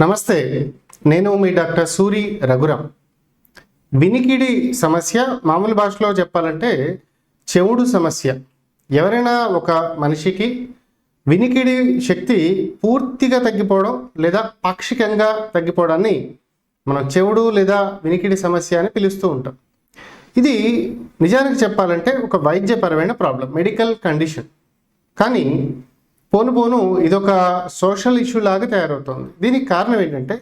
నమస్తే నేను మీ డాక్టర్ సూరి రఘురామ్. వినికిడి సమస్య మామూలు భాషలో చెప్పాలంటే చెవుడు సమస్య. ఎవరైనా ఒక మనిషికి వినికిడి శక్తి పూర్తిగా తగ్గిపోవడం లేదా పాక్షికంగా తగ్గిపోవడాన్ని మనం చెవుడు లేదా వినికిడి సమస్య అని పిలుస్తూ ఉంటాం. ఇది నిజానికి చెప్పాలంటే ఒక వైద్యపరమైన ప్రాబ్లం మెడికల్ కండిషన్. కానీ పోను పోను ఇదొక సోషల్ ఇష్యూ లాగా తయారవుతుంది. దీనికి కారణం ఏంటంటే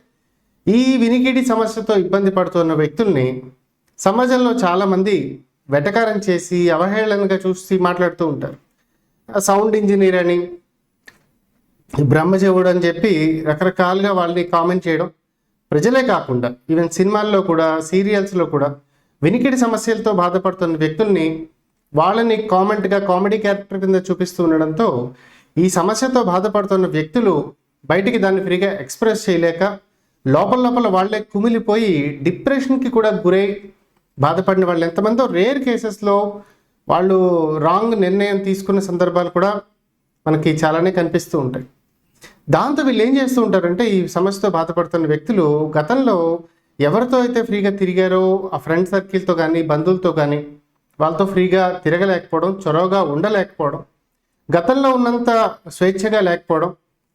ఈ వినికిడి సమస్యతో ఇబ్బంది పడుతున్న వ్యక్తుల్ని సమాజంలో చాలామంది వెటకారం చేసి అవహేళనగా చూసి మాట్లాడుతూ ఉంటారు. సౌండ్ ఇంజనీర్ అని బ్రహ్మజవుడు అని చెప్పి రకరకాలుగా వాళ్ళని కామెంట్ చేయడం ప్రజలే కాకుండా ఈవెన్ సినిమాల్లో కూడా సీరియల్స్లో కూడా వినికిడి సమస్యలతో బాధపడుతున్న వ్యక్తుల్ని వాళ్ళని కామెంట్గా కామెడీ క్యారెక్టర్ కింద చూపిస్తూ ఉండడంతో ఈ సమస్యతో బాధపడుతున్న వ్యక్తులు బయటికి దాన్ని ఫ్రీగా ఎక్స్ప్రెస్ చేయలేక లోపల లోపల వాళ్ళే కుమిలిపోయి డిప్రెషన్కి కూడా గురై బాధపడిన వాళ్ళు ఎంతమందో రేర్ కేసెస్లో వాళ్ళు రాంగ్ నిర్ణయం తీసుకున్న సందర్భాలు కూడా మనకి చాలానే కనిపిస్తూ ఉంటాయి. దాంతో వీళ్ళు ఏం చేస్తూ ఉంటారంటే ఈ సమస్యతో బాధపడుతున్న వ్యక్తులు గతంలో ఎవరితో అయితే ఫ్రీగా తిరిగారో ఆ ఫ్రెండ్ సర్కిల్తో కానీ బంధువులతో కానీ వాళ్ళతో ఫ్రీగా తిరగలేకపోవడం చొరవగా ఉండలేకపోవడం గతంలో ఉన్నంత స్వేచ్ఛగా లేకపోవడం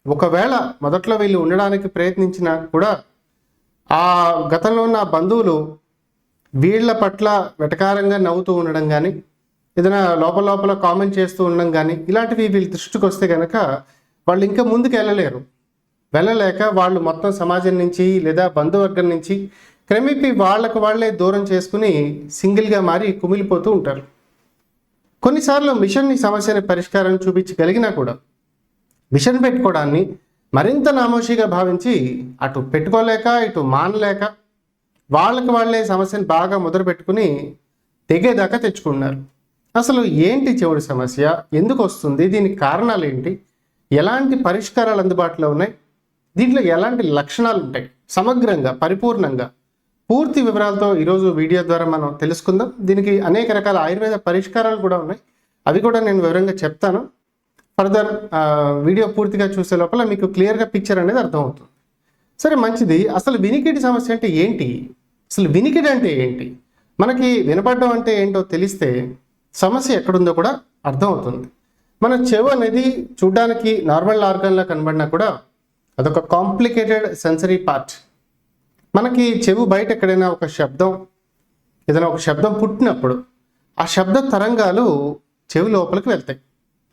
ఒకవేళ మొదట్లో వీళ్ళు ఉండడానికి ప్రయత్నించినా కూడా ఆ గతంలో ఉన్న బంధువులు వీళ్ళ పట్ల వెటకారంగా నవ్వుతూ ఉండడం కానీ ఏదైనా లోపల లోపల కామెంట్ చేస్తూ ఉండడం కానీ ఇలాంటివి వీళ్ళ దృష్టికి వస్తే కనుక వాళ్ళు ఇంకా ముందుకు వెళ్ళలేరు. వెళ్ళలేక వాళ్ళు మొత్తం సమాజం నుంచి లేదా బంధువర్గం నుంచి క్రమేపీ వాళ్ళకు వాళ్ళే దూరం చేసుకుని సింగిల్గా మారి కుమిలిపోతూ ఉంటారు. కొన్నిసార్లు మిషన్ ఈ సమస్యని పరిష్కారం చూపించగలిగినా కూడా మిషన్ పెట్టుకోవడాన్ని మరింత నామోషిగా భావించి అటు పెట్టుకోలేక ఇటు మానలేక వాళ్ళకి వాళ్ళే సమస్యను బాగా మొదలు పెట్టుకుని తెగేదాకా తెచ్చుకున్నారు. అసలు ఏంటి చెవుడు సమస్య? ఎందుకు వస్తుంది? దీనికి కారణాలు ఏంటి? ఎలాంటి పరిష్కారాలు అందుబాటులో ఉన్నాయి? దీంట్లో ఎలాంటి లక్షణాలు ఉంటాయి? సమగ్రంగా పరిపూర్ణంగా. పూర్తి వివరాలతో ఈరోజు వీడియో ద్వారా మనం తెలుసుకుందాం. దీనికి అనేక రకాల ఆయుర్వేద పరిష్కారాలు కూడా ఉన్నాయి. అవి కూడా నేను వివరంగా చెప్తాను. ఫర్దర్ వీడియో పూర్తిగా చూసే లోపల మీకు క్లియర్గా పిక్చర్ అనేది అర్థమవుతుంది. సరే మంచిది. అసలు వినికిడి సమస్య అంటే ఏంటి? అసలు వినికిడి అంటే ఏంటి? మనకి వినపడడం అంటే ఏంటో తెలిస్తే సమస్య ఎక్కడుందో కూడా అర్థమవుతుంది. మన చెవు అనేది చూడడానికి నార్మల్ ఆర్గన్లా కనబడినా కూడా అదొక కాంప్లికేటెడ్ సెన్సరీ పార్ట్. మనకి చెవు బయట ఎక్కడైనా ఒక శబ్దం ఏదైనా ఒక శబ్దం పుట్టినప్పుడు ఆ శబ్ద తరంగాలు చెవి లోపలికి వెళ్తాయి.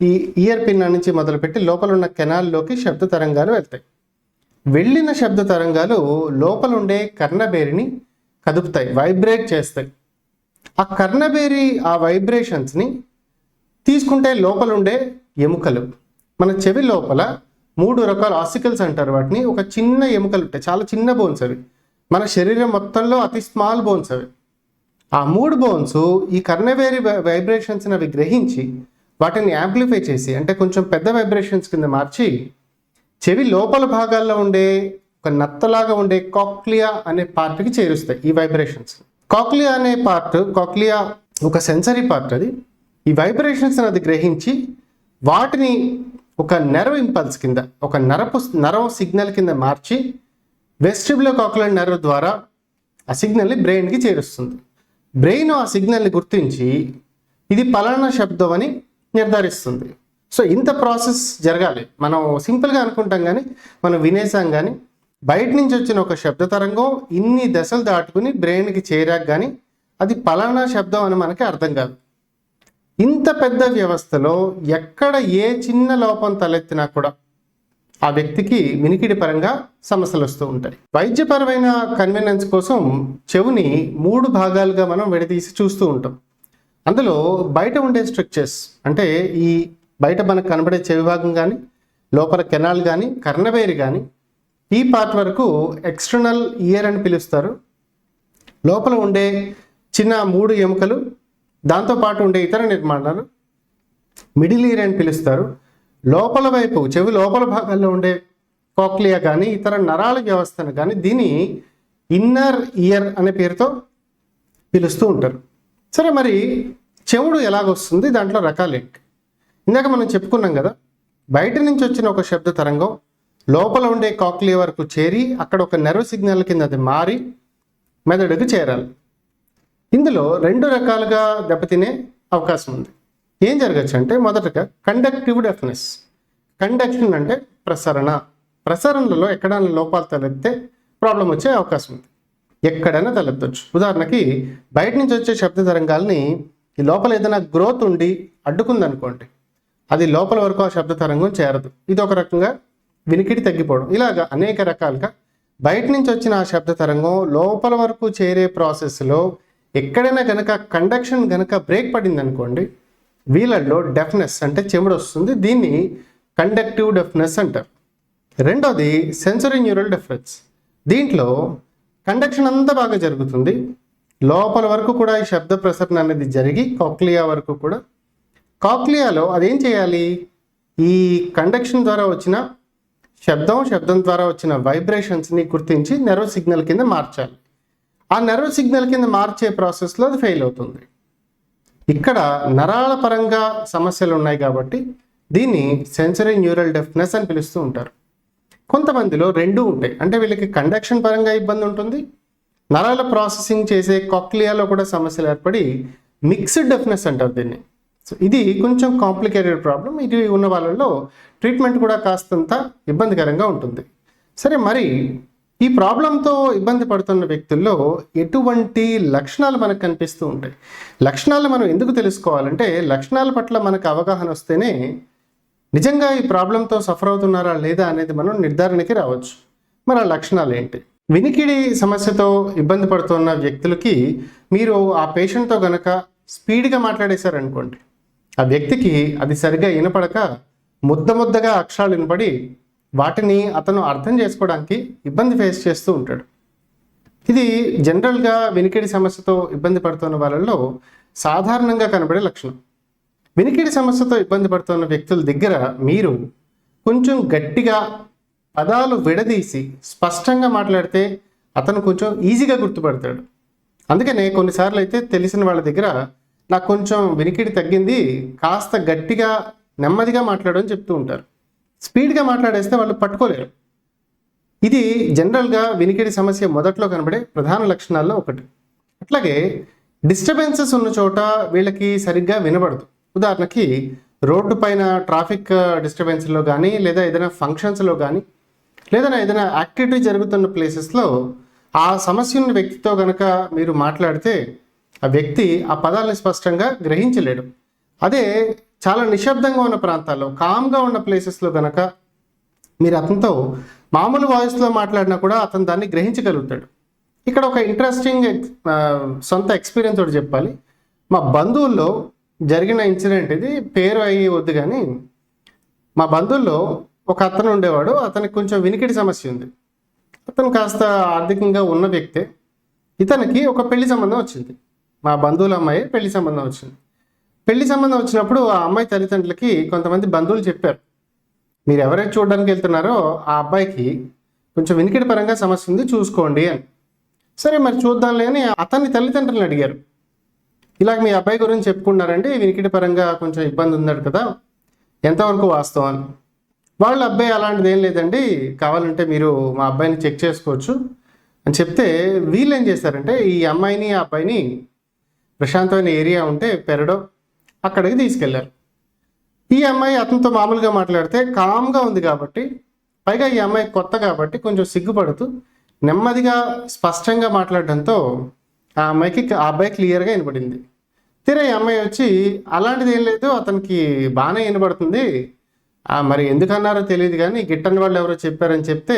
ఈ ఇయర్ పిన్ నుంచి మొదలుపెట్టి లోపల ఉన్న కెనాల్లోకి శబ్ద తరంగాలు వెళ్తాయి. వెళ్ళిన శబ్ద తరంగాలు లోపల ఉండే కర్ణబేరిని కదుపుతాయి వైబ్రేట్ చేస్తాయి. ఆ కర్ణబేరి ఆ వైబ్రేషన్స్ని తీసుకుంటే లోపల ఉండే ఎముకలు. మన చెవి లోపల మూడు రకాల ఆసికల్స్ అంటారు వాటిని. ఒక చిన్న ఎముకలు ఉంటాయి చాలా చిన్న బోన్స్ అవి. మన శరీరం మొత్తంలో అతి స్మాల్ బోన్స్ అవి. ఆ మూడు బోన్స్ ఈ కర్ణవేరి వైబ్రేషన్స్ని అవి గ్రహించి వాటిని యాంప్లిఫై చేసి అంటే కొంచెం పెద్ద వైబ్రేషన్స్ కింద మార్చి చెవి లోపల భాగాల్లో ఉండే ఒక నత్తలాగా ఉండే కాక్లియా అనే పార్ట్కి చేరుస్తాయి ఈ వైబ్రేషన్స్ కాక్లియా అనే పార్ట్ కాక్లియా ఒక సెన్సరీ పార్ట్ అది. ఈ వైబ్రేషన్స్ అది గ్రహించి వాటిని ఒక నెర్వ్ ఇంపల్స్ కింద ఒక నరపు నరవ సిగ్నల్ కింద మార్చి వెస్టిబులో కాక్యులర్ నర్వ్ ద్వారా ఆ సిగ్నల్ని బ్రెయిన్కి చేరుస్తుంది. బ్రెయిన్ ఆ సిగ్నల్ని గుర్తించి ఇది పలానా శబ్దం అని నిర్ధారిస్తుంది. సో ఇంత ప్రాసెస్ జరగాలి. మనం సింపుల్గా అనుకుంటాం కానీ మనం వినేసాం కానీ బయట నుంచి వచ్చిన ఒక శబ్ద తరంగం ఇన్ని దశలు దాటుకుని బ్రెయిన్కి చేరాక కానీ అది పలానా శబ్దం అని మనకి అర్థం కాదు. ఇంత పెద్ద వ్యవస్థలో ఎక్కడ ఏ చిన్న లోపం తలెత్తినా కూడా ఆ వ్యక్తికి వినికిడి పరంగా సమస్యలు వస్తూ ఉంటాయి. వైద్యపరమైన కన్వీనియన్స్ కోసం చెవుని మూడు భాగాలుగా మనం విడదీసి చూస్తూ ఉంటాం. అందులో బయట ఉండే స్ట్రక్చర్స్ అంటే ఈ బయట మనకు కనబడే చెవి భాగం కానీ లోపల కెనాల్ కానీ కర్ణబేరి కానీ ఈ పార్ట్ వరకు ఎక్స్టర్నల్ ఇయర్ అని పిలుస్తారు. లోపల ఉండే చిన్న మూడు ఎముకలు దాంతోపాటు ఉండే ఇతర నిర్మాణాలు మిడిల్ ఇయర్ అని పిలుస్తారు. లోపల వైపు చెవి లోపల భాగాల్లో ఉండే కోక్లియా కానీ ఇతర నరాల వ్యవస్థను కానీ దీన్ని ఇన్నర్ ఇయర్ అనే పేరుతో పిలుస్తూ ఉంటారు. సరే మరి చెవుడు ఎలాగొస్తుంది? దాంట్లో రకాలేంటి ఇందాక మనం చెప్పుకున్నాం కదా బయట నుంచి వచ్చిన ఒక శబ్ద తరంగం లోపల ఉండే కాక్లియా వరకు చేరి అక్కడ ఒక నెర్వ్ సిగ్నల్ కింద అది మారి మెదడుకు చేరాలి. ఇందులో రెండు రకాలుగా దెబ్బతినే అవకాశం ఉంది. ఏం జరగచ్చు అంటే మొదటగా కండక్టివ్ డెఫ్నెస్ కండక్షన్ అంటే ప్రసరణ. ప్రసరణలలో ఎక్కడైనా లోపాలు తలెత్తే ప్రాబ్లం వచ్చే అవకాశం ఉంది. ఎక్కడైనా తలెత్తవచ్చు ఉదాహరణకి బయట నుంచి వచ్చే శబ్ద తరంగాల్ని ఈ లోపల ఏదైనా గ్రోత్ ఉండి అడ్డుకుందనుకోండి అది లోపల వరకు ఆ శబ్ద తరంగం చేరదు. ఇది ఒక రకంగా వినికిడి తగ్గిపోవడం. ఇలాగా అనేక రకాలుగా బయట నుంచి వచ్చిన ఆ శబ్ద తరంగం లోపల వరకు చేరే ప్రాసెస్లో ఎక్కడైనా కనుక కండక్షన్ కనుక బ్రేక్ పడింది అనుకోండి వీళ్ళల్లో డెఫ్నెస్ అంటే చెముడు వస్తుంది. దీన్ని కండక్టివ్ డెఫ్నెస్ అంటారు. రెండోది సెన్సరీ న్యూరల్ డెఫరెన్స్. దీంట్లో కండక్షన్ అంతా బాగా జరుగుతుంది. లోపల వరకు కూడా ఈ శబ్ద ప్రసరణ అనేది జరిగి కాక్లియా వరకు కూడా. కాక్లియాలో అదేం చేయాలి? ఈ కండక్షన్ ద్వారా వచ్చిన శబ్దం శబ్దం ద్వారా వచ్చిన వైబ్రేషన్స్ని గుర్తించి నెర్వ్ సిగ్నల్ కింద మార్చాలి. ఆ నెర్వ్ సిగ్నల్ కింద మార్చే ప్రాసెస్లో అది ఫెయిల్ అవుతుంది. ఇక్కడ నరాల పరంగా సమస్యలు ఉన్నాయి కాబట్టి దీన్ని సెన్సరీ న్యూరల్ డెఫ్నెస్ అని పిలుస్తూ ఉంటారు. కొంతమందిలో రెండు ఉంటాయి. అంటే వీళ్ళకి కండక్షన్ పరంగా ఇబ్బంది ఉంటుంది. నరాల ప్రాసెసింగ్ చేసే కాక్లియాలో కూడా సమస్యలు ఏర్పడి మిక్స్డ్ డెఫ్నెస్ అంటారు దీన్ని. సో ఇది కొంచెం కాంప్లికేటెడ్ ప్రాబ్లం ఇది ఉన్న వాళ్ళలో ట్రీట్మెంట్ కూడా కాస్తంత ఇబ్బందికరంగా ఉంటుంది. సరే మరి ఈ ప్రాబ్లంతో ఇబ్బంది పడుతున్న వ్యక్తుల్లో ఎటువంటి లక్షణాలు మనకు కనిపిస్తూ ఉంటాయి? లక్షణాలు మనం ఎందుకు తెలుసుకోవాలంటే లక్షణాల పట్ల మనకు అవగాహన వస్తేనే నిజంగా ఈ ప్రాబ్లంతో సఫర్ అవుతున్నారా లేదా అనేది మనం నిర్ధారణకి రావచ్చు. మరి ఆ లక్షణాలు ఏంటి? వినికిడి సమస్యతో ఇబ్బంది పడుతున్న వ్యక్తులకి మీరు ఆ పేషెంట్తో గనక స్పీడ్గా మాట్లాడేశారనుకోండి ఆ వ్యక్తికి అది సరిగ్గా వినపడక ముద్ద ముద్దగా అక్షరాలు వినపడి వాటిని అతను అర్థం చేసుకోవడానికి ఇబ్బంది ఫేస్ చేస్తూ ఉంటాడు. ఇది జనరల్గా వినికిడి సమస్యతో ఇబ్బంది పడుతున్న వాళ్ళలో సాధారణంగా కనబడే లక్షణం. వినికిడి సమస్యతో ఇబ్బంది పడుతున్న వ్యక్తుల దగ్గర మీరు కొంచెం గట్టిగా పదాలు విడదీసి స్పష్టంగా మాట్లాడితే అతను కొంచెం ఈజీగా గుర్తుపడతాడు. అందుకనే కొన్నిసార్లు అయితే తెలిసిన వాళ్ళ దగ్గర నాకు కొంచెం వినికిడి తగ్గింది కాస్త గట్టిగా నెమ్మదిగా మాట్లాడని చెప్తూ ఉంటారు. స్పీడ్గా మాట్లాడేస్తే వాళ్ళు పట్టుకోలేరు. ఇది జనరల్గా వినికిడి సమస్య మొదట్లో కనబడే ప్రధాన లక్షణాల్లో ఒకటి. అట్లాగే డిస్టర్బెన్సెస్ ఉన్న చోట వీళ్ళకి సరిగ్గా వినబడదు. ఉదాహరణకి రోడ్డు పైన ట్రాఫిక్ డిస్టర్బెన్స్లో కానీ లేదా ఏదైనా ఫంక్షన్స్లో కానీ లేదా ఏదైనా యాక్టివిటీ జరుగుతున్న ప్లేసెస్లో ఆ సమస్య ఉన్న వ్యక్తితో కనుక మీరు మాట్లాడితే ఆ వ్యక్తి ఆ పదాలను స్పష్టంగా గ్రహించలేడు. అదే చాలా నిశ్శబ్దంగా ఉన్న ప్రాంతాల్లో కామ్గా ఉన్న ప్లేసెస్లో కనుక మీరు అతనితో మామూలు వాయిస్లో మాట్లాడినా కూడా అతను దాన్ని గ్రహించగలుగుతాడు. ఇక్కడ ఒక ఇంట్రెస్టింగ్ సొంత ఎక్స్పీరియన్స్ ఒకటి చెప్పాలి. మా బంధువుల్లో జరిగిన ఇన్సిడెంట్ ఇది. పేరు అయ్యి వద్దు కానీ మా బంధువుల్లో ఒక అతను ఉండేవాడు. అతనికి కొంచెం వినికిడి సమస్య ఉంది. అతను కాస్త ఆర్థికంగా ఉన్న వ్యక్తే. ఇతనికి ఒక పెళ్ళి సంబంధం వచ్చింది. మా బంధువుల అమ్మాయి పెళ్ళి సంబంధం వచ్చింది. పెళ్ళి సంబంధం వచ్చినప్పుడు ఆ అమ్మాయి తల్లిదండ్రులకి కొంతమంది బంధువులు చెప్పారు. మీరు ఎవరైతే చూడడానికి వెళ్తున్నారో ఆ అబ్బాయికి కొంచెం వినికిడి పరంగా సమస్య ఉంది చూసుకోండి అని. సరే మరి చూద్దాంలే అని అతన్ని తల్లిదండ్రులను అడిగారు. ఇలాగ మీ అబ్బాయి గురించి చెప్పుకున్నారంటే వినికిడి పరంగా కొంచెం ఇబ్బంది ఉన్నాడు కదా ఎంతవరకు వాస్తవం అని. వాళ్ళ అబ్బాయి అలాంటిది ఏం లేదండి కావాలంటే మీరు మా అబ్బాయిని చెక్ చేసుకోవచ్చు అని చెప్తే వీళ్ళు ఏం చేశారంటే ఈ అమ్మాయిని ఆ అబ్బాయిని ప్రశాంతమైన ఏరియా ఉంటే పెరడో అక్కడికి తీసుకెళ్ళారు. ఈ అమ్మాయి అతనితో మామూలుగా మాట్లాడితే కామ్గా ఉంది కాబట్టి పైగా ఈ అమ్మాయి కొత్త కాబట్టి కొంచెం సిగ్గుపడుతూ నెమ్మదిగా స్పష్టంగా మాట్లాడడంతో ఆ అమ్మాయికి ఆ అబ్బాయి క్లియర్గా వినపడింది. తీరా ఈ అమ్మాయి వచ్చి అలాంటిది ఏం లేదు అతనికి బాగానే వినపడుతుంది. మరి ఎందుకన్నారో తెలియదు కానీ గిట్టని వాళ్ళు ఎవరో చెప్పారని చెప్తే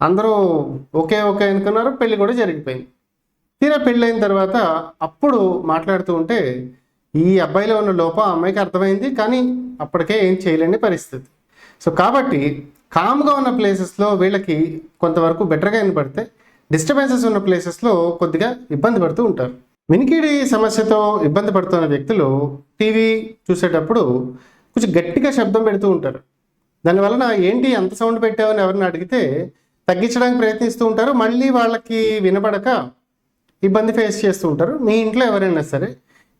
అందరూ ఓకే ఓకే అనుకున్నారు పెళ్ళి కూడా జరిగిపోయింది. తీరా పెళ్ళైన తర్వాత అప్పుడు మాట్లాడుతూ ఉంటే ఈ అబ్బాయిలో ఉన్న లోపం అమ్మాయికి అర్థమైంది కానీ అప్పటికే ఏం చేయలేని పరిస్థితి. సో కాబట్టి కామ్గా ఉన్న ప్లేసెస్లో వీళ్ళకి కొంతవరకు బెటర్గా వినపడితే డిస్టర్బెన్సెస్ ఉన్న ప్లేసెస్లో కొద్దిగా ఇబ్బంది పడుతూ ఉంటారు. వినికిడి సమస్యతో ఇబ్బంది పడుతున్న వ్యక్తులు టీవీ చూసేటప్పుడు కొంచెం గట్టిగా శబ్దం పెడుతూ ఉంటారు. దానివలన ఏంటి అంత సౌండ్ పెట్టావని ఎవరిని అడిగితే తగ్గించడానికి ప్రయత్నిస్తూ ఉంటారు. మళ్ళీ వాళ్ళకి వినపడక ఇబ్బంది ఫేస్ చేస్తూ ఉంటారు. మీ ఇంట్లో ఎవరైనా సరే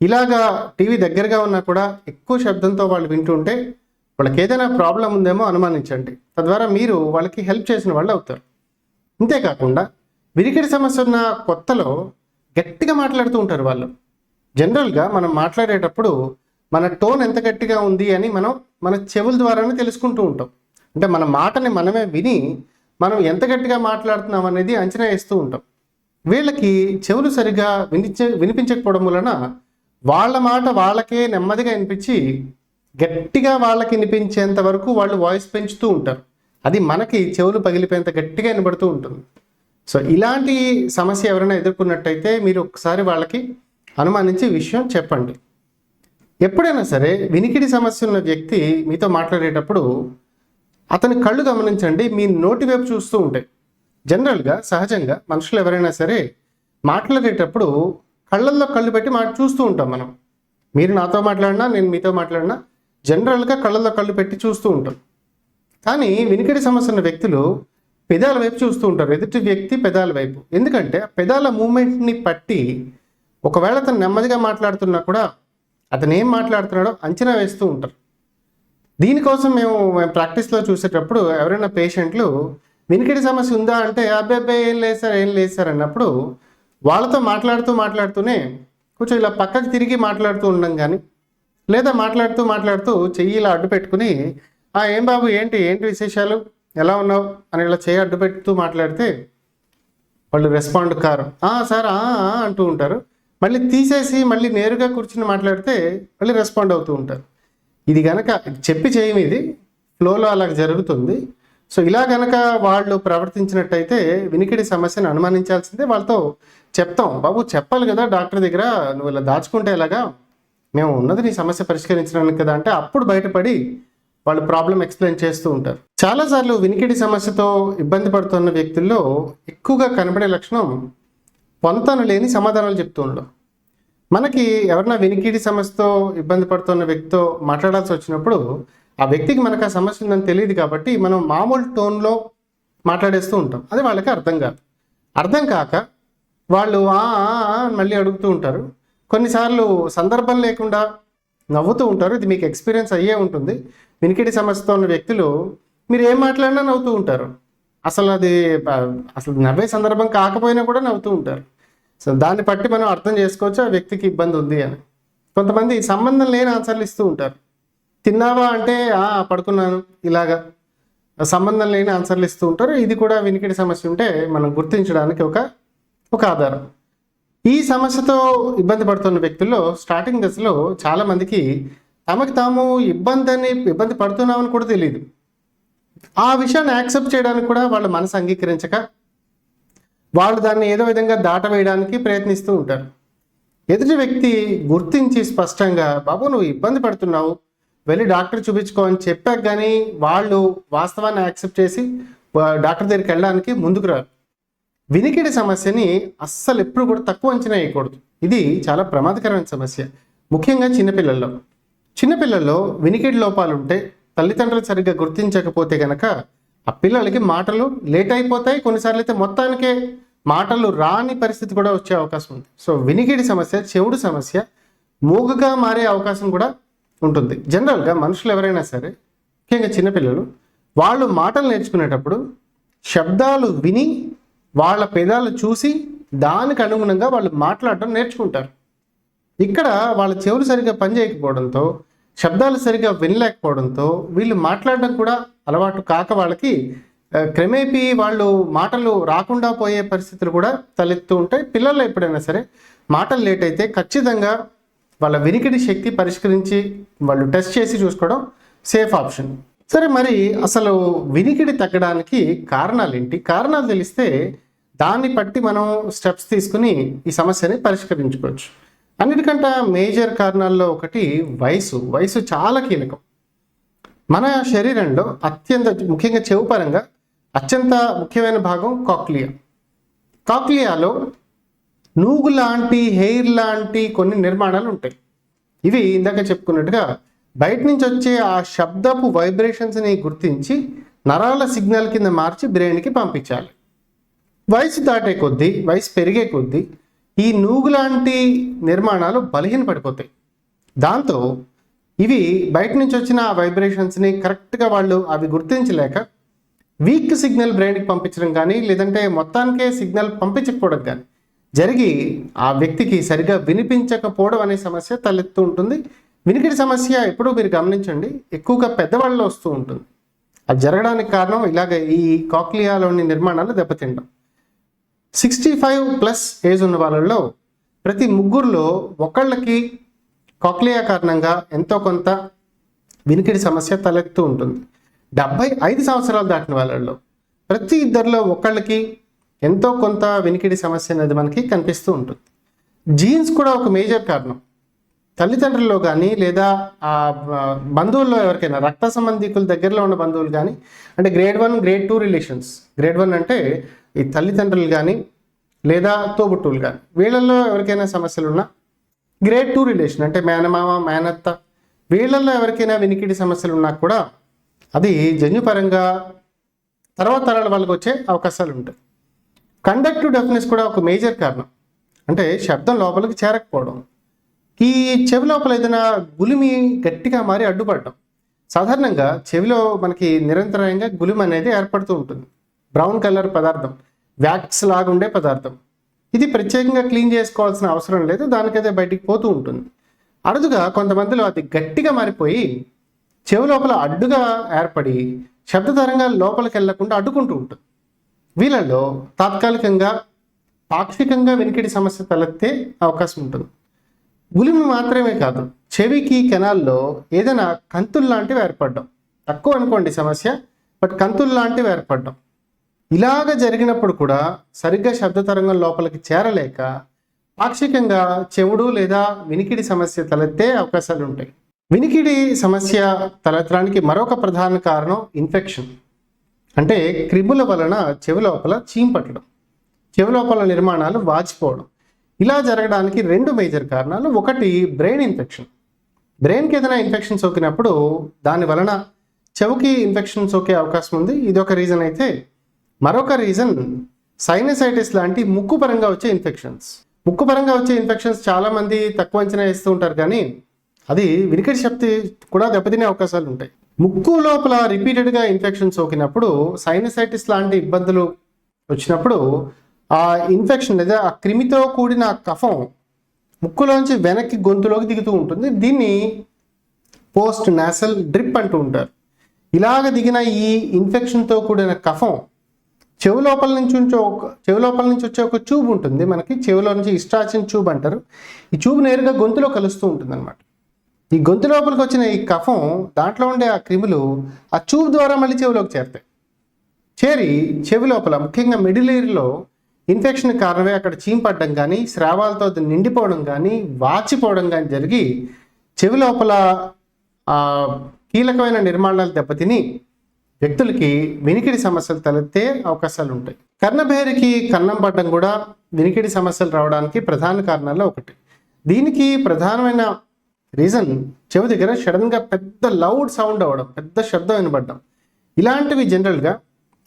ఇలాగా టీవీ దగ్గరగా ఉన్నా కూడా ఎక్కువ శబ్దంతో వాళ్ళు వింటుంటే వాళ్ళకి ఏదైనా ప్రాబ్లం ఉందేమో అనుమానించండి. తద్వారా మీరు వాళ్ళకి హెల్ప్ చేసిన వాళ్ళు అవుతారు. అంతేకాకుండా విరికిడి సమస్య ఉన్న కొత్తలో గట్టిగా మాట్లాడుతూ ఉంటారు వాళ్ళు. జనరల్గా మనం మాట్లాడేటప్పుడు మన టోన్ ఎంత గట్టిగా ఉంది అని మనం మన చెవుల ద్వారానే తెలుసుకుంటూ ఉంటాం. అంటే మన మాటని మనమే విని మనం ఎంత గట్టిగా మాట్లాడుతున్నాం అనేది అంచనా వేస్తూ ఉంటాం. వీళ్ళకి చెవులు సరిగా వినిచ వినిపించకపోవడం వలన వాళ్ళ మాట వాళ్ళకే నెమ్మదిగా వినిపించి గట్టిగా వాళ్ళకి వినిపించేంత వరకు వాళ్ళు వాయిస్ పెంచుతూ ఉంటారు. అది మనకి చెవులు పగిలిపోయేంత గట్టిగా వినబడుతూ ఉంటుంది. సో ఇలాంటి సమస్య ఎవరైనా ఎదుర్కొన్నట్టయితే మీరు ఒకసారి వాళ్ళకి అనుమానించి విషయం చెప్పండి. ఎప్పుడైనా సరే వినికిడి సమస్య ఉన్న వ్యక్తి మీతో మాట్లాడేటప్పుడు అతని కళ్ళు గమనించండి మీ నోటి వైపు చూస్తూ ఉంటాయి జనరల్గా సహజంగా మనుషులు ఎవరైనా సరే మాట్లాడేటప్పుడు కళ్ళల్లో కళ్ళు పెట్టి మా చూస్తూ ఉంటాం మనం. మీరు నాతో మాట్లాడినా నేను మీతో మాట్లాడినా జనరల్గా కళ్ళల్లో కళ్ళు పెట్టి చూస్తూ ఉంటాం. కానీ వినికిడి సమస్య ఉన్న వ్యక్తులు పెదాల వైపు చూస్తూ ఉంటారు. ఎదుటి వ్యక్తి పెదాల వైపు. ఎందుకంటే పెదాల మూమెంట్ని పట్టి ఒకవేళ అతను నెమ్మదిగా మాట్లాడుతున్నా కూడా అతను ఏం మాట్లాడుతున్నాడో అంచనా వేస్తూ ఉంటారు. దీనికోసం మేము మేము ప్రాక్టీస్లో చూసేటప్పుడు ఎవరైనా పేషెంట్లు వినికిడి సమస్య ఉందా అంటే అబ్బాయి ఏం లేదు సార్ ఏం లేదు సార్ అన్నప్పుడు వాళ్ళతో మాట్లాడుతూ మాట్లాడుతూనే కొంచెం ఇలా పక్కకు తిరిగి మాట్లాడుతూ ఉండడం కానీ లేదా మాట్లాడుతూ మాట్లాడుతూ చెయ్యి ఇలా అడ్డు పెట్టుకుని "ఆ, ఏం బాబు ఏంటి ఏంటి విశేషాలు? ఎలా ఉన్నావు? అని ఇలా చేయి అడ్డు పెడుతూ మాట్లాడితే వాళ్ళు రెస్పాండ్ కారు. "ఆ, సార్ ఆ, అంటూ ఉంటారు. మళ్ళీ తీసేసి మళ్ళీ నేరుగా కూర్చుని మాట్లాడితే మళ్ళీ రెస్పాండ్ అవుతూ ఉంటారు. ఇది కనుక చెప్పి చేయం ఇది ఫ్లోలో అలా జరుగుతుంది. సో ఇలా కనుక వాళ్ళు ప్రవర్తించినట్టయితే వినికిడి సమస్యను అనుమానించాల్సిందే. వాళ్ళతో చెప్తాం. బాబు చెప్పాలి కదా డాక్టర్ దగ్గర నువ్వు ఇలా దాచుకుంటే ఎలాగా? మేము ఉన్నది నీ సమస్య పరిష్కరించడానికి కదా అంటే అప్పుడు బయటపడి వాళ్ళు ప్రాబ్లం ఎక్స్ప్లెయిన్ చేస్తూ ఉంటారు. చాలాసార్లు వినికిడి సమస్యతో ఇబ్బంది పడుతున్న వ్యక్తుల్లో ఎక్కువగా కనబడే లక్షణం పొంతను లేని సమాధానాలు చెప్తూ ఉండడం. మనకి ఎవరైనా వినికిడి సమస్యతో ఇబ్బంది పడుతున్న వ్యక్తితో మాట్లాడాల్సి వచ్చినప్పుడు ఆ వ్యక్తికి మనకు ఆ సమస్య ఉందని తెలియదు కాబట్టి మనం మామూలు టోన్లో మాట్లాడేస్తూ ఉంటాం. అది వాళ్ళకి అర్థం కాదు. అర్థం కాక వాళ్ళు మళ్ళీ అడుగుతూ ఉంటారు. కొన్నిసార్లు సందర్భం లేకుండా నవ్వుతూ ఉంటారు. ఇది మీకు ఎక్స్పీరియన్స్ అయ్యే ఉంటుంది. వినికిడి సమస్యతో ఉన్న వ్యక్తులు మీరు ఏం మాట్లాడినా నవ్వుతూ ఉంటారు. అసలు అది అసలు నవ్వే సందర్భం కాకపోయినా కూడా నవ్వుతూ ఉంటారు. సో దాన్ని బట్టి మనం అర్థం చేసుకోవచ్చు ఆ వ్యక్తికి ఇబ్బంది ఉంది అని. కొంతమంది సంబంధం లేని ఆన్సర్లు ఇస్తూ ఉంటారు. తిన్నావా అంటే పడుకున్నాను ఇలాగా. సంబంధం లేని ఆన్సర్లు ఇస్తూ ఉంటారు. ఇది కూడా వినికిడి సమస్య ఉంటే మనం గుర్తించడానికి ఒక ఒక ఆధారం. ఈ సమస్యతో ఇబ్బంది పడుతున్న వ్యక్తుల్లో స్టార్టింగ్ దశలో చాలామందికి తమకు తాము ఇబ్బందిని ఇబ్బంది పడుతున్నామని కూడా తెలియదు ఆ విషయాన్ని యాక్సెప్ట్ చేయడానికి కూడా వాళ్ళ మనసు అంగీకరించక వాళ్ళు దాన్ని ఏదో విధంగా దాటవేయడానికి ప్రయత్నిస్తూ ఉంటారు. ఎదుటి వ్యక్తి గుర్తించి స్పష్టంగా బాబు నువ్వు ఇబ్బంది పడుతున్నావు వెళ్ళి డాక్టర్ చూపించుకో అని చెప్పాక కానీ వాళ్ళు వాస్తవాన్ని యాక్సెప్ట్ చేసి డాక్టర్ దగ్గరికి వెళ్ళడానికి ముందుకు రారు. వినికిడి సమస్యని అస్సలు ఎప్పుడు కూడా తక్కువ అంచనా వేయకూడదు. ఇది చాలా ప్రమాదకరమైన సమస్య. ముఖ్యంగా చిన్నపిల్లల్లో. చిన్నపిల్లల్లో వినికిడి లోపాలు ఉంటే తల్లిదండ్రులు సరిగ్గా గుర్తించకపోతే గనక ఆ పిల్లలకి మాటలు లేట్ అయిపోతాయి. కొన్నిసార్లు అయితే మొత్తానికే మాటలు రాని పరిస్థితి కూడా వచ్చే అవకాశం ఉంది. సో వినికిడి సమస్య చెవుడు సమస్య మూగగా మారే అవకాశం కూడా ఉంటుంది. జనరల్గా మనుషులు ఎవరైనా సరే ముఖ్యంగా చిన్నపిల్లలు వాళ్ళు మాటలు నేర్చుకునేటప్పుడు శబ్దాలు విని వాళ్ళ పెదాలు చూసి దానికి అనుగుణంగా వాళ్ళు మాట్లాడటం నేర్చుకుంటారు. ఇక్కడ వాళ్ళ చెవులు సరిగ్గా పనిచేయకపోవడంతో శబ్దాలు సరిగ్గా వినలేకపోవడంతో వీళ్ళు మాట్లాడడం కూడా అలవాటు కాక వాళ్ళకి క్రమేపీ వాళ్ళు మాటలు రాకుండా పోయే పరిస్థితులు కూడా తలెత్తూ ఉంటాయి. పిల్లల్లో ఎప్పుడైనా సరే మాటలు లేట్ అయితే ఖచ్చితంగా వాళ్ళ వినికిడి శక్తి పరిష్కరించి వాళ్ళు టెస్ట్ చేసి చూసుకోవడం సేఫ్ ఆప్షన్. సరే మరి అసలు వినికిడి తగ్గడానికి కారణాలు ఏంటి కారణాలు తెలిస్తే దాన్ని బట్టి మనం స్టెప్స్ తీసుకుని ఈ సమస్యని పరిష్కరించుకోవచ్చు. అన్నిటికంటే మేజర్ కారణాల్లో ఒకటి వయసు. వయసు చాలా కీలకం. మన శరీరంలో అత్యంత ముఖ్యంగా చెవు పరంగా అత్యంత ముఖ్యమైన భాగం కాక్లియా కాక్లియాలో నూగు లాంటి హెయిర్ లాంటి కొన్ని నిర్మాణాలు ఉంటాయి. ఇవి ఇందాక చెప్పుకున్నట్టుగా బయట నుంచి వచ్చే ఆ శబ్దపు వైబ్రేషన్స్ని గుర్తించి నరాల సిగ్నల్ కింద మార్చి బ్రెయిన్కి పంపించాలి. వయసు దాటే కొద్దీ వయసు పెరిగే కొద్దీ ఈ నూగు లాంటి నిర్మాణాలు బలహీన పడిపోతాయి దాంతో ఇవి బయట నుంచి వచ్చిన ఆ వైబ్రేషన్స్ని కరెక్ట్గా వాళ్ళు అవి గుర్తించలేక వీక్ సిగ్నల్ బ్రెయిన్కి పంపించడం కానీ లేదంటే మొత్తానికే సిగ్నల్ పంపించకపోవడం కానీ జరిగి ఆ వ్యక్తికి సరిగా వినిపించకపోవడం అనే సమస్య తలెత్తు ఉంటుంది. వినికిడి సమస్య ఎప్పుడూ మీరు గమనించండి ఎక్కువగా పెద్దవాళ్ళలో వస్తూ ఉంటుంది. అది జరగడానికి కారణం ఇలాగ ఈ కాక్లియాలోని నిర్మాణాలు దెబ్బతింటాం సిక్స్టీ ఫైవ్ ప్లస్ ఏజ్ ఉన్న వాళ్ళల్లో ప్రతి ముగ్గురులో ఒకళ్ళకి కాక్లియా కారణంగా ఎంతో కొంత వినికిడి సమస్య తలెత్తూ ఉంటుంది. డెబ్బై ఐదు సంవత్సరాలు దాటిన వాళ్ళల్లో ప్రతి ఇద్దరిలో ఒకళ్ళకి ఎంతో కొంత వినికిడి సమస్య అనేది మనకి కనిపిస్తూ ఉంటుంది. జీన్స్ కూడా ఒక మేజర్ కారణం. తల్లిదండ్రుల్లో కానీ లేదా ఆ ఆ, బంధువుల్లో ఎవరికైనా రక్త సంబంధికుల దగ్గరలో ఉన్న బంధువులు కానీ అంటే grade one grade two relations. Grade one అంటే ఈ తల్లిదండ్రులు కానీ లేదా తోబుట్టువులు కానీ వీళ్ళల్లో ఎవరికైనా సమస్యలు ఉన్నా గ్రేడ్ టూ రిలేషన్ అంటే మేనమామ మేనత్త వీళ్ళల్లో ఎవరికైనా వినికిడి సమస్యలు ఉన్నా కూడా అది జన్యుపరంగా తర్వాత తరాల వాళ్ళకి వచ్చే అవకాశాలు ఉంటాయి. కండక్టివ్ డెఫ్నెస్ కూడా ఒక మేజర్ కారణం. అంటే శబ్దం లోపలికి చేరకపోవడం. ఈ చెవి లోపల ఏదైనా గులిమి గట్టిగా మారి అడ్డుపడటం. సాధారణంగా చెవిలో మనకి నిరంతరాయంగా గులిమి అనేది ఏర్పడుతూ ఉంటుంది. బ్రౌన్ కలర్ పదార్థం. వ్యాక్స్ లాగా ఉండే పదార్థం. ఇది ప్రత్యేకంగా క్లీన్ చేసుకోవాల్సిన అవసరం లేదు దానికైతే బయటికి పోతూ ఉంటుంది. అరుదుగా కొంతమందిలో అది గట్టిగా మారిపోయి చెవి లోపల అడ్డుగా ఏర్పడి శబ్ద తరంగాలు లోపలికి వెళ్ళకుండా అడ్డుకుంటూ ఉంటుంది. వీళ్ళల్లో తాత్కాలికంగా పాక్షికంగా వినికిడి సమస్య తలెత్తే అవకాశం ఉంటుంది. ఉలిమి మాత్రమే కాదు చెవికి కెనాల్లో ఏదైనా కంతులు లాంటివి ఏర్పడడం. తక్కువ అనుకోండి సమస్య బట్ కంతులు లాంటివి ఏర్పడడం. ఇలాగ జరిగినప్పుడు కూడా సరిగ్గా శబ్ద తరంగం లోపలికి చేరలేక పాక్షికంగా చెవుడు లేదా వినికిడి సమస్య తలెత్తే అవకాశాలు ఉంటాయి. వినికిడి సమస్య తలెత్తడానికి మరొక ప్రధాన కారణం ఇన్ఫెక్షన్. అంటే క్రిముల వలన చెవి లోపల చీంపట్టడం చెవి లోపల నిర్మాణాలు వాచిపోవడం. ఇలా జరగడానికి రెండు మేజర్ కారణాలు ఒకటి బ్రెయిన్ ఇన్ఫెక్షన్. బ్రెయిన్కి ఏదైనా ఇన్ఫెక్షన్ సోకినప్పుడు దాని వలన చెవికి ఇన్ఫెక్షన్ సోకే అవకాశం ఉంది. ఇది ఒక రీజన్ అయితే మరొక రీజన్ సైనసైటిస్ లాంటి ముక్కు పరంగా వచ్చే ఇన్ఫెక్షన్స్ ముక్కు పరంగా వచ్చే ఇన్ఫెక్షన్స్ చాలామంది తక్కువ అంచనా వేస్తూ ఉంటారు కానీ అది వినికిడి శక్తి కూడా దెబ్బతినే అవకాశాలు ఉంటాయి. ముక్కు లోపల రిపీటెడ్గా ఇన్ఫెక్షన్ సోకినప్పుడు సైనసైటిస్ లాంటి ఇబ్బందులు వచ్చినప్పుడు ఆ ఇన్ఫెక్షన్ లేదా ఆ క్రిమితో కూడిన కఫం ముక్కులోంచి వెనక్కి గొంతులోకి దిగుతూ ఉంటుంది. దీన్ని పోస్ట్ నాసల్ డ్రిప్ అంటూ ఉంటారు. ఇలాగ దిగిన ఈ ఇన్ఫెక్షన్తో కూడిన కఫం చెవి లోపల నుంచి ఉంచే ఒక చెవి లోపల నుంచి వచ్చే ఒక ట్యూబ్ ఉంటుంది. మనకి చెవిలో నుంచి ఇస్ట్రాచిన్ ట్యూబ్ అంటారు. ఈ ట్యూబ్ నేరుగా గొంతులో కలుస్తూ ఉంటుంది అనమాట ఈ గొంతు లోపలికి వచ్చిన ఈ కఫం దాంట్లో ఉండే ఆ క్రిములు ఆ ట్యూబ్ ద్వారా మళ్ళీ చెవిలోకి చేరుతాయి. చేరి చెవి లోపల ముఖ్యంగా మిడిల్ ఇయర్లో ఇన్ఫెక్షన్ కారణమే అక్కడ చీంపడడం కానీ స్రావాలతో నిండిపోవడం కానీ వాచిపోవడం కానీ జరిగి చెవి లోపల కీలకమైన నిర్మాణాలు దెబ్బతిని వ్యక్తులకి వినికిడి సమస్యలు తలెత్తే అవకాశాలు ఉంటాయి. కర్ణభేరికి కన్నం పడడం కూడా వినికిడి సమస్యలు రావడానికి ప్రధాన కారణాల్లో ఒకటి. దీనికి ప్రధానమైన రీజన్ చెవి దగ్గర సడన్గా పెద్ద లౌడ్ సౌండ్ అవ్వడం పెద్ద శబ్దం వినబడడం. ఇలాంటివి జనరల్గా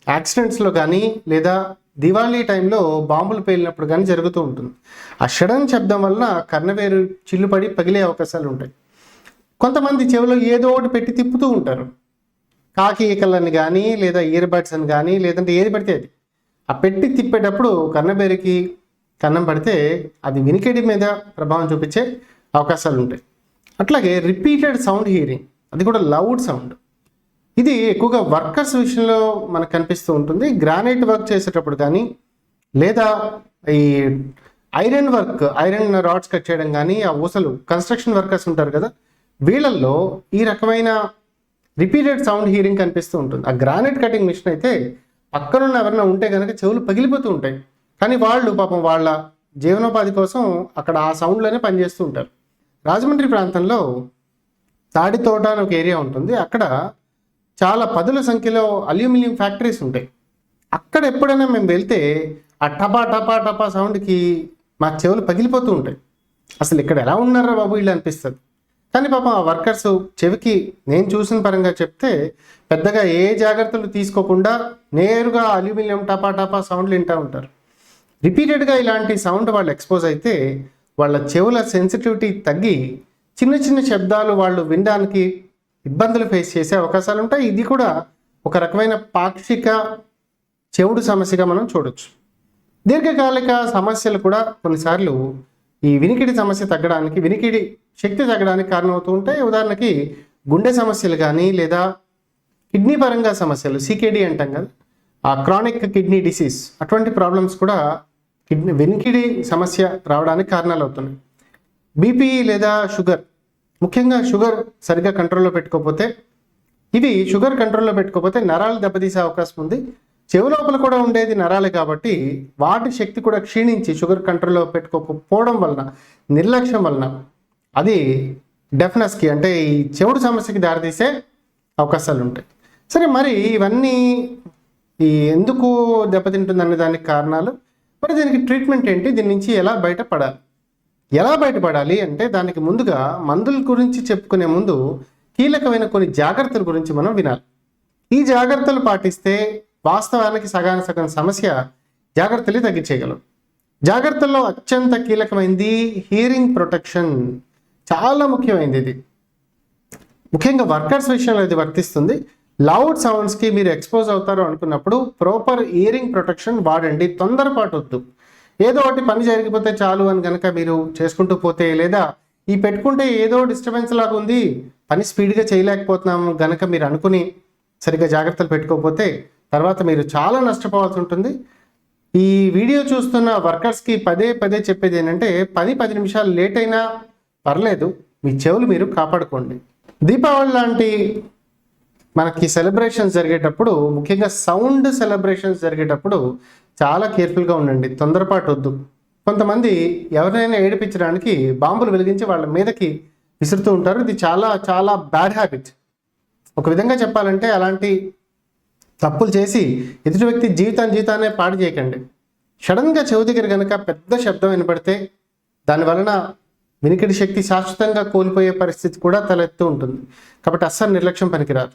యాక్సిడెంట్స్లో కానీ లేదా దివాళీ టైంలో బాంబులు పేలినప్పుడు కానీ జరుగుతూ ఉంటుంది. ఆ షడన్ శబ్దం వలన కర్ణవేరు చిల్లుపడి పగిలే అవకాశాలు ఉంటాయి. కొంతమంది చెవిలో ఏదో ఒకటి పెట్టి తిప్పుతూ ఉంటారు. కాకి ఈకలని కానీ లేదా ఇయర్ బడ్స్ అని కానీ లేదంటే ఏది పడితే అది. ఆ పెట్టి తిప్పేటప్పుడు కన్నబేరికి కన్నం పడితే అది వినికిడి మీద ప్రభావం చూపించే అవకాశాలు ఉంటాయి అట్లాగే రిపీటెడ్ సౌండ్ హీరింగ్ అది కూడా లౌడ్ సౌండ్ ఇది ఎక్కువగా వర్కర్స్ విషయంలో మనకు కనిపిస్తూ ఉంటుంది. గ్రానైట్ వర్క్ చేసేటప్పుడు కానీ లేదా ఈ iron work iron rods cut చేయడం కానీ ఆ ఊసలు కన్స్ట్రక్షన్ వర్కర్స్ ఉంటారు కదా వీళ్ళల్లో ఈ రకమైన రిపీటెడ్ సౌండ్ హీరింగ్ కనిపిస్తూ ఉంటుంది. ఆ గ్రానైట్ కటింగ్ మిషన్ అయితే పక్కనున్న ఎవరైనా ఉంటే కనుక చెవులు పగిలిపోతూ ఉంటాయి. కానీ వాళ్ళు పాపం వాళ్ళ జీవనోపాధి కోసం అక్కడ ఆ సౌండ్లోనే పనిచేస్తూ ఉంటారు. రాజమండ్రి ప్రాంతంలో తాడి తోట అని ఒక ఏరియా ఉంటుంది. అక్కడ చాలా పదుల సంఖ్యలో అల్యూమినియం ఫ్యాక్టరీస్ ఉంటాయి. అక్కడ ఎప్పుడైనా మేము వెళ్తే ఆ టపా టపా టపా సౌండ్కి మా చెవులు పగిలిపోతూ ఉంటాయి. అసలు ఇక్కడ ఎలా ఉన్నారా బాబు వీళ్ళు అనిపిస్తుంది. కానీ పాపం ఆ వర్కర్స్ చెవికి నేను చూసిన పరంగా చెప్తే పెద్దగా ఏ జాగ్రత్తలు తీసుకోకుండా నేరుగా అల్యూమినియం టపా టపా సౌండ్లు వింటూ ఉంటారు. రిపీటెడ్గా ఇలాంటి సౌండ్ వాళ్ళు ఎక్స్పోజ్ అయితే వాళ్ళ చెవుల సెన్సిటివిటీ తగ్గి చిన్న చిన్న శబ్దాలు వాళ్ళు వినడానికి ఇబ్బందులు ఫేస్ చేసే అవకాశాలు ఉంటాయి. ఇది కూడా ఒక రకమైన పాక్షిక చెవుడు సమస్యగా మనం చూడొచ్చు. దీర్ఘకాలిక సమస్యలు కూడా కొన్నిసార్లు ఈ వినికిడి సమస్య తగ్గడానికి వినికిడి శక్తి తగ్గడానికి కారణమవుతూ ఉంటాయి ఉదాహరణకి గుండె సమస్యలు కానీ లేదా కిడ్నీ పరంగా సమస్యలు సికేడి అంటాం కదా. ఆ క్రానిక్ కిడ్నీ డిసీజ్ అటువంటి ప్రాబ్లమ్స్ కూడా కిడ్నీ వెనికిడి సమస్య రావడానికి కారణాలు అవుతున్నాయి. బీపీ లేదా షుగర్ ముఖ్యంగా షుగర్ సరిగ్గా కంట్రోల్లో పెట్టుకోకపోతే ఇవి షుగర్ కంట్రోల్లో పెట్టుకోకపోతే నరాలు దెబ్బతీసే అవకాశం ఉంది. చెవి లోపల కూడా ఉండేది నరాలే కాబట్టి వాటి శక్తి కూడా క్షీణించి షుగర్ కంట్రోల్లో పెట్టుకోకపోవడం వలన నిర్లక్ష్యం వలన అది డెఫ్నెస్కి అంటే ఈ చెవుడు సమస్యకి దారితీసే అవకాశాలు ఉంటాయి. సరే మరి ఇవన్నీ ఈ ఎందుకు దెబ్బతింటుంది అనే దానికి కారణాలు మరి దీనికి ట్రీట్మెంట్ ఏంటి దీని నుంచి ఎలా బయటపడాలి? ఎలా బయటపడాలి అంటే దానికి ముందుగా మందుల గురించి చెప్పుకునే ముందు కీలకమైన కొన్ని జాగ్రత్తల గురించి మనం వినాలి. ఈ జాగ్రత్తలు పాటిస్తే వాస్తవానికి సగాన సగం సమస్య జాగ్రత్తలు తగ్గించేయగలం. జాగ్రత్తల్లో అత్యంత కీలకమైంది హియరింగ్ ప్రొటెక్షన్. చాలా ముఖ్యమైనది ఇది. ముఖ్యంగా వర్కర్స్ విషయంలో ఇది వర్తిస్తుంది. లౌడ్ సౌండ్స్కి మీరు ఎక్స్పోజ్ అవుతారు అనుకున్నప్పుడు ప్రాపర్ ఇయరింగ్ ప్రొటెక్షన్ వాడండి. తొందరపాటు వద్దు ఏదో ఒకటి పని జరిగిపోతే చాలు అని కనుక మీరు చేసుకుంటూ పోతే లేదా ఈ పెట్టుకుంటే ఏదో డిస్టర్బెన్స్ లాగా ఉంది పని స్పీడ్గా చేయలేకపోతున్నాము గనక మీరు అనుకుని సరిగ్గా జాగ్రత్తలు పెట్టుకోకపోతే తర్వాత మీరు చాలా నష్టపోవాల్సి ఉంటుంది. ఈ వీడియో చూస్తున్న వర్కర్స్కి పదే పదే చెప్పేది ఏంటంటే పది పది నిమిషాలు లేట్ అయినా పర్లేదు మీ చెవులు మీరు కాపాడుకోండి. దీపావళి లాంటి మనకి సెలబ్రేషన్స్ జరిగేటప్పుడు ముఖ్యంగా సౌండ్ సెలబ్రేషన్స్ జరిగేటప్పుడు చాలా కేర్ఫుల్గా ఉండండి తొందరపాటు వద్దు కొంతమంది ఎవరినైనా ఏడిపించడానికి బాంబులు వెలిగించి వాళ్ళ మీదకి విసురుతూ ఉంటారు. ఇది చాలా చాలా బ్యాడ్ హ్యాబిట్ ఒక విధంగా చెప్పాలంటే అలాంటి తప్పులు చేసి ఎదుటి వ్యక్తి జీవితాన్ని జీవితాన్నే పాడు చేయకండి. సడన్గా చెవి దగ్గర కనుక పెద్ద శబ్దం వినపడితే దాని వలన వినికిడి శక్తి శాశ్వతంగా కోల్పోయే పరిస్థితి కూడా తలెత్తు ఉంటుంది. కాబట్టి అస్సలు నిర్లక్ష్యం పనికిరాదు.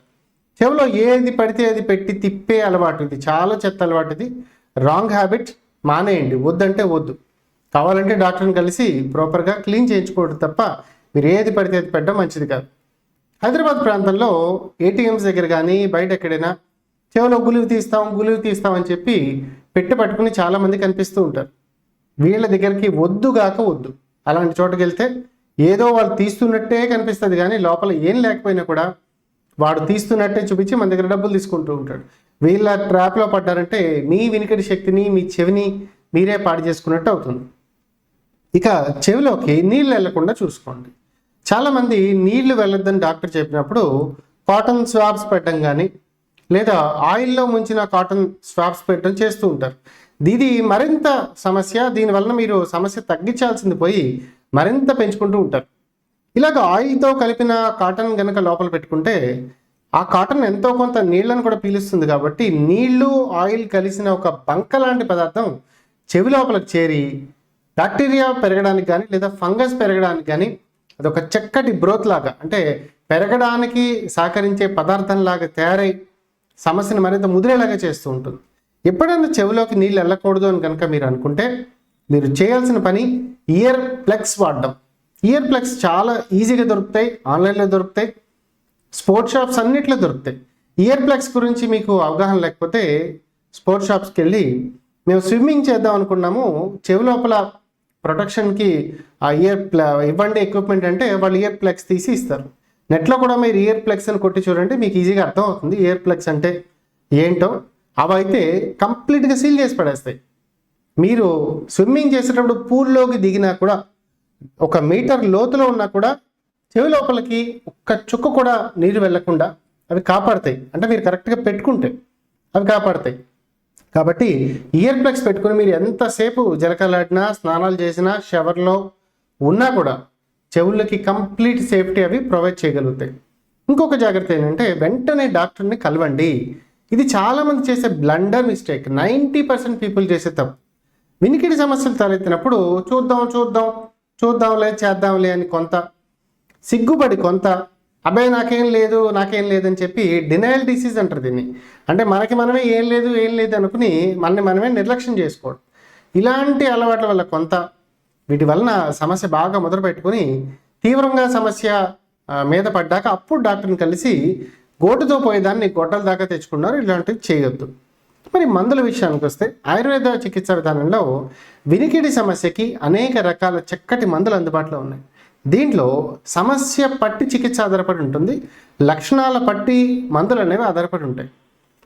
చెవిలో ఏది పడితే అది పెట్టి తిప్పే అలవాటు ఇది. చాలా చెత్త అలవాటు ఇది. రాంగ్ హ్యాబిట్ మానేయండి. వద్దంటే వద్దు. కావాలంటే డాక్టర్ని కలిసి ప్రాపర్గా క్లీన్ చేయించుకోవడం తప్ప మీరు ఏది పడితే అది పెట్టడం మంచిది కాదు. హైదరాబాద్ ప్రాంతంలో ఏటీఎంస్ దగ్గర కానీ బయట ఎక్కడైనా చెవిలో గులివి తీస్తాం గులివి తీస్తాం అని చెప్పి పెట్టి పట్టుకుని చాలామంది కనిపిస్తూ ఉంటారు. వీళ్ళ దగ్గరికి వద్దుగాక వద్దు. అలాంటి చోటుకి వెళ్తే ఏదో వాళ్ళు తీస్తున్నట్టే కనిపిస్తుంది కానీ లోపల ఏం లేకపోయినా కూడా వాడు తీస్తున్నట్టే చూపించి మన దగ్గర డబ్బులు తీసుకుంటూ ఉంటాడు. వీళ్ళ ట్రాప్లో పడ్డారంటే మీ వినికిడి శక్తిని మీ చెవిని మీరే పాడు చేసుకున్నట్టు అవుతుంది. ఇక చెవిలోకి నీళ్ళు వెళ్ళకుండా చూసుకోండి. చాలామంది నీళ్ళు వెళ్ళొద్దని డాక్టర్ చెప్పినప్పుడు కాటన్ స్వాబ్స్ పెట్టడం కానీ లేదా ఆయిల్లో ముంచిన కాటన్ స్వాబ్స్ పెట్టడం చేస్తూ ఉంటారు. ఇది మరింత సమస్య దీనివలన మీరు సమస్య తగ్గించాల్సింది పోయి మరింత పెంచుకుంటూ ఉంటారు. ఇలాగ ఆయిల్తో కలిపిన కాటన్ కనుక లోపల పెట్టుకుంటే ఆ కాటన్ ఎంతో కొంత నీళ్ళను కూడా పీలుస్తుంది కాబట్టి నీళ్ళు ఆయిల్ కలిసిన ఒక బంక లాంటి పదార్థం చెవి లోపలికి చేరి బ్యాక్టీరియా పెరగడానికి కానీ లేదా ఫంగస్ పెరగడానికి కానీ అదొక చక్కటి బ్రోత్ లాగా అంటే పెరగడానికి సహకరించే పదార్థం లాగా తయారై సమస్యను మరింత ముదిరేలాగా చేస్తూ ఉంటుంది. ఎప్పుడైనా చెవిలోకి నీళ్ళు వెళ్ళకూడదు అని కనుక మీరు అనుకుంటే మీరు చేయాల్సిన పని ఇయర్ ప్లగ్స్ వాడడం. ఇయర్ ప్లగ్స్ చాలా ఈజీగా దొరుకుతాయి ఆన్లైన్లో దొరుకుతాయి స్పోర్ట్స్ షాప్స్ అన్నిట్లో దొరుకుతాయి. ఇయర్ ప్లగ్స్ గురించి మీకు అవగాహన లేకపోతే స్పోర్ట్స్ షాప్స్కి వెళ్ళి మేము స్విమ్మింగ్ చేద్దాం అనుకున్నాము. చెవి లోపల ప్రొటెక్షన్కి ఆ ఇయర్ ప్ల ఇవ్వండి ఎక్విప్మెంట్ అంటే వాళ్ళు ఇయర్ ప్లగ్స్ తీసి ఇస్తారు. నెట్లో కూడా మీరు ఇయర్ ప్లగ్స్ అని కొట్టి చూడండి మీకు ఈజీగా అర్థం అవుతుంది. ఇయర్ ప్లగ్స్ అంటే ఏంటో. అవి అయితే కంప్లీట్గా సీల్ చేసి పడేస్తాయి. మీరు స్విమ్మింగ్ చేసేటప్పుడు పూల్లోకి దిగినా కూడా ఒక మీటర్ లోతులో ఉన్నా కూడా చెవి లోపలికి ఒక్క చుక్క కూడా నీరు వెళ్ళకుండా అవి కాపాడతాయి. అంటే మీరు కరెక్ట్గా పెట్టుకుంటే అవి కాపాడతాయి. కాబట్టి ఇయర్ ప్లగ్స్ పెట్టుకుని మీరు ఎంతసేపు జలకలాడినా స్నానాలు చేసినా షవర్లో ఉన్నా కూడా చెవులకి కంప్లీట్ సేఫ్టీ అవి ప్రొవైడ్ చేయగలుగుతాయి. ఇంకొక జాగ్రత్త ఏంటంటే వెంటనే డాక్టర్ని కలవండి. ఇది చాలామంది చేసే blunder mistake ninety percent people చేసే తప్పు. వినికిడి సమస్యలు తలెత్తినప్పుడు చూద్దాం చూద్దాం చూద్దాంలే చేద్దాంలే అని కొంత. సిగ్గుపడి కొంత. అబ్బాయి నాకేం లేదు నాకేం లేదని చెప్పి డినయల్ డిసీజ్ అంటారు దీన్ని. అంటే మనకి మనమే ఏం లేదు ఏం లేదు అనుకుని మనని మనమే నిర్లక్ష్యం చేసుకోవడం. ఇలాంటి అలవాట్ల వల్ల కొంత. వీటి వలన సమస్య బాగా మొదలుపెట్టుకుని తీవ్రంగా సమస్య మీద పడ్డాక అప్పుడు డాక్టర్ని కలిసి గోటుతో పోయేదాన్ని గొడ్డల దాకా తెచ్చుకున్నారు ఇలాంటివి చేయొద్దు. మరి మందుల విషయానికి వస్తే ఆయుర్వేద చికిత్స విధానంలో వినికిడి సమస్యకి అనేక రకాల చక్కటి మందులు అందుబాటులో ఉన్నాయి. దీంట్లో సమస్య పట్టి చికిత్స ఆధారపడి ఉంటుంది లక్షణాల పట్టి మందులు అనేవి ఆధారపడి ఉంటాయి.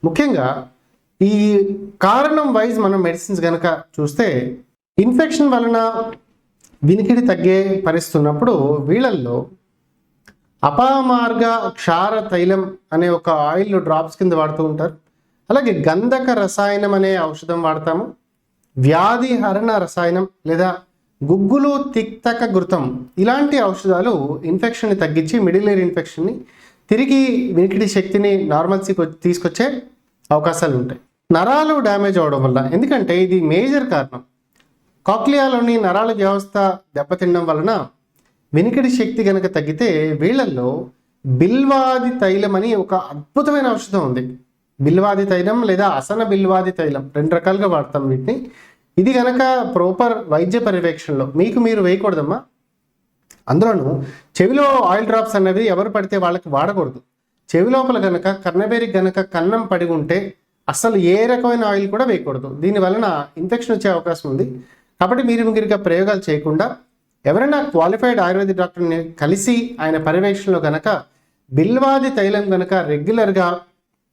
ముఖ్యంగా ఈ కారణం వైజ్ మనం మెడిసిన్స్ కనుక చూస్తే ఇన్ఫెక్షన్ వలన వినికిడి తగ్గే పరిస్థితి ఉన్నప్పుడు వీళ్ళల్లో అపామార్గ క్షార తైలం అనే ఒక ఆయిల్ డ్రాప్స్ కింద వాడుతూ ఉంటారు. అలాగే గంధక రసాయనం అనే ఔషధం వాడతాము. వ్యాధి హరణ రసాయనం లేదా గుగ్గులు తిక్తక ఘృతం ఇలాంటి ఔషధాలు ఇన్ఫెక్షన్ని తగ్గించి మిడిల్ ఎయిర్ ఇన్ఫెక్షన్ని తిరిగి వినికిడి శక్తిని నార్మల్సీకి తీసుకొచ్చే అవకాశాలు ఉంటాయి. నరాలు డ్యామేజ్ అవడం వల్ల ఎందుకంటే ఇది మేజర్ కారణం. కాక్లియాలోని నరాల వ్యవస్థ దెబ్బతినడం వలన వెనుకటి శక్తి కనుక తగ్గితే వీళ్ళల్లో బిల్వాది తైలం అని ఒక అద్భుతమైన ఔషధం ఉంది. బిల్వాది తైలం లేదా అసన బిల్వాది తైలం రెండు రకాలుగా వాడతాం వీటిని. ఇది కనుక ప్రాపర్ వైద్య పర్యవేక్షణలో మీకు మీరు వేయకూడదమ్మా. అందులోనూ చెవిలో ఆయిల్ డ్రాప్స్ అనేవి ఎవరు పడితే వాళ్ళకి వాడకూడదు. చెవి లోపల కనుక కర్ణబేరికి కనుక కన్నం పడి ఉంటే అసలు ఏ రకమైన ఆయిల్ కూడా వేయకూడదు. దీని వలన ఇన్ఫెక్షన్ వచ్చే అవకాశం ఉంది. కాబట్టి మీరు మీరుగా ప్రయోగాలు చేయకుండా ఎవరైనా క్వాలిఫైడ్ ఆయుర్వేద డాక్టర్ని కలిసి ఆయన పర్యవేక్షణలో గనక బిల్వాది తైలం గనక రెగ్యులర్గా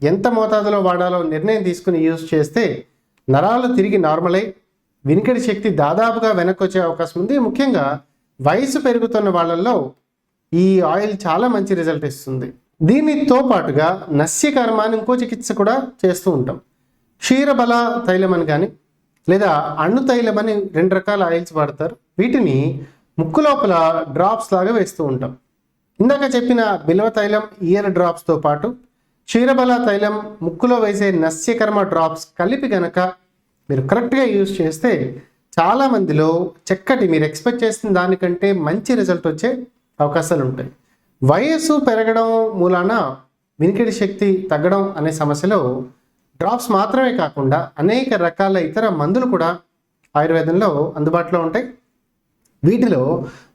ఎంత మోతాదులో వాడాలో నిర్ణయం తీసుకుని యూజ్ చేస్తే నరాలు తిరిగి నార్మల్ వినికిడి శక్తి దాదాపుగా వెనక్కి వచ్చే అవకాశం ఉంది. ముఖ్యంగా వయసు పెరుగుతున్న వాళ్ళల్లో ఈ ఆయిల్ చాలా మంచి రిజల్ట్ ఇస్తుంది. దీనితో పాటుగా నస్యకర్మ అని ఇంకో చికిత్స కూడా చేస్తూ ఉంటాం. క్షీరబల తైలం అని కానీ లేదా అణు తైలం అని రెండు రకాల ఆయిల్స్ వాడతారు. వీటిని ముక్కు లోపల డ్రాప్స్ లాగా వేస్తూ ఉంటాం. ఇందాక చెప్పిన బిల్వ తైలం ఇయర్ డ్రాప్స్తో పాటు క్షీరబల తైలం ముక్కులో వేసే నస్యకర్మ డ్రాప్స్ కలిపి గనక మీరు కరెక్ట్గా యూజ్ చేస్తే చాలా మందిలో చక్కటి మీరు ఎక్స్పెక్ట్ చేసిన దానికంటే మంచి రిజల్ట్ వచ్చే అవకాశాలు ఉంటాయి. వయస్సు పెరగడం మూలాన వినికిడి శక్తి తగ్గడం అనే సమస్యలో డ్రాప్స్ మాత్రమే కాకుండా అనేక రకాల ఇతర మందులు కూడా ఆయుర్వేదంలో అందుబాటులో ఉంటాయి. వీటిలో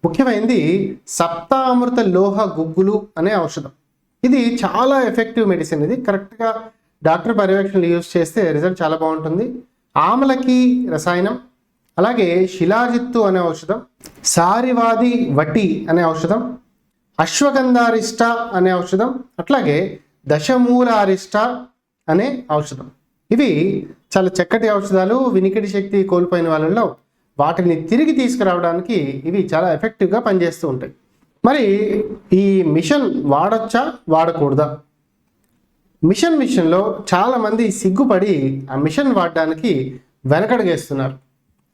ముఖ్యమైనది సప్తామృత లోహ గుగ్గులు అనే ఔషధం. ఇది చాలా ఎఫెక్టివ్ మెడిసిన్ ఇది. కరెక్ట్గా డాక్టర్ పర్యవేక్షణలు యూజ్ చేస్తే రిజల్ట్ చాలా బాగుంటుంది. ఆమలకి రసాయనం అలాగే శిలాజిత్తు అనే ఔషధం సారివాది వటి అనే ఔషధం అశ్వగంధారిష్ట అనే ఔషధం అట్లాగే దశమూలారిష్ట అనే ఔషధం. ఇవి చాలా చక్కటి ఔషధాలు వినికిడి శక్తి కోల్పోయిన వాళ్ళలో వాటిని తిరిగి తీసుకురావడానికి ఇవి చాలా ఎఫెక్టివ్గా పనిచేస్తూ ఉంటాయి. మరి ఈ మిషన్ వాడొచ్చా? వాడకూడదా? మిషన్ విషయంలో చాలామంది సిగ్గుపడి ఆ మిషన్ వాడడానికి వెనకడుగేస్తున్నారు.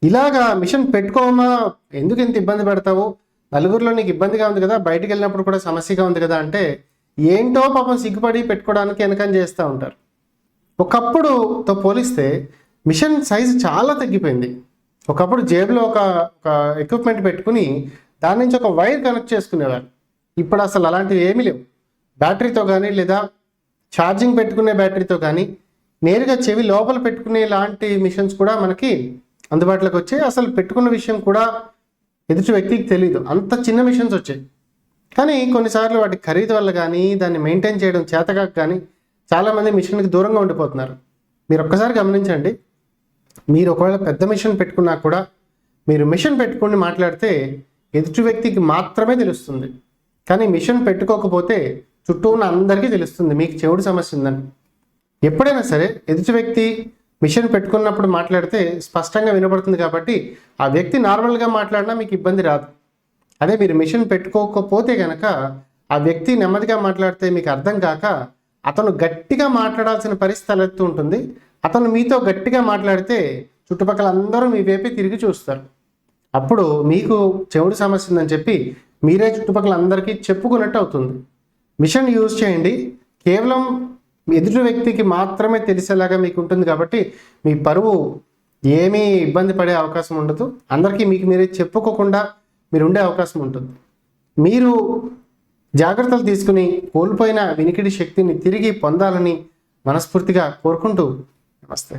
ఇలాగా మిషన్ పెట్టుకోమా? ఎందుకు ఇంత ఇబ్బంది పెడతావు? నలుగురిలో నీకు ఇబ్బందిగా ఉంది కదా బయటికి వెళ్ళినప్పుడు కూడా సమస్యగా ఉంది కదా అంటే ఏంటో పాపం సిగ్గుపడి పెట్టుకోవడానికి వెనకని చేస్తూ ఉంటారు. ఒకప్పుడుతో పోలిస్తే మిషన్ సైజు చాలా తగ్గిపోయింది. ఒకప్పుడు జేబులో ఒక ఒక ఎక్విప్మెంట్ పెట్టుకుని దాని నుంచి ఒక వైర్ కనెక్ట్ చేసుకునేవారు. ఇప్పుడు అసలు అలాంటివి ఏమీ లేవు. బ్యాటరీతో కానీ లేదా ఛార్జింగ్ పెట్టుకునే బ్యాటరీతో కానీ నేరుగా చెవి లోపల పెట్టుకునే లాంటి మిషన్స్ కూడా మనకి అందుబాటులోకి వచ్చాయి. అసలు పెట్టుకున్న విషయం కూడా ఎదుటి వ్యక్తికి తెలియదు అంత చిన్న మిషన్స్ వచ్చాయి. కానీ కొన్నిసార్లు వాటి ఖరీదు వల్ల కానీ దాన్ని మెయింటైన్ చేయడం చేతకాక కానీ చాలామంది మిషన్కి దూరంగా ఉండిపోతున్నారు. మీరు ఒక్కసారి గమనించండి. మీరు ఒకవేళ పెద్ద మిషన్ పెట్టుకున్నా కూడా మీరు మిషన్ పెట్టుకుని మాట్లాడితే ఎదుటి వ్యక్తికి మాత్రమే తెలుస్తుంది. కానీ మిషన్ పెట్టుకోకపోతే చుట్టూ ఉన్న అందరికీ తెలుస్తుంది మీకు చెవుడు సమస్య ఉందని. ఎప్పుడైనా సరే ఎదుటి వ్యక్తి మిషన్ పెట్టుకున్నప్పుడు మాట్లాడితే స్పష్టంగా వినపడుతుంది కాబట్టి ఆ వ్యక్తి నార్మల్గా మాట్లాడినా మీకు ఇబ్బంది రాదు. అదే మీరు మిషన్ పెట్టుకోకపోతే కనుక ఆ వ్యక్తి నెమ్మదిగా మాట్లాడితే మీకు అర్థం కాక అతను గట్టిగా మాట్లాడాల్సిన పరిస్థితి తలెత్తు ఉంటుంది. అతను మీతో గట్టిగా మాట్లాడితే చుట్టుపక్కల అందరూ మీ వైపే తిరిగి చూస్తారు. అప్పుడు మీకు చెవుడు సమస్య ఉందని చెప్పి మీరే చుట్టుపక్కల అందరికీ చెప్పుకున్నట్టు అవుతుంది. మిషన్ యూజ్ చేయండి. కేవలం ఎదుటి వ్యక్తికి మాత్రమే తెలిసేలాగా మీకు ఉంటుంది కాబట్టి మీ పరువు ఏమీ ఇబ్బంది పడే అవకాశం ఉండదు. అందరికీ మీకు మీరే చెప్పుకోకుండా మీరు ఉండే అవకాశం ఉంటుంది. మీరు జాగ్రత్తలు తీసుకుని కోల్పోయిన వినికిడి శక్తిని తిరిగి పొందాలని మనస్ఫూర్తిగా కోరుకుంటూ నమస్తే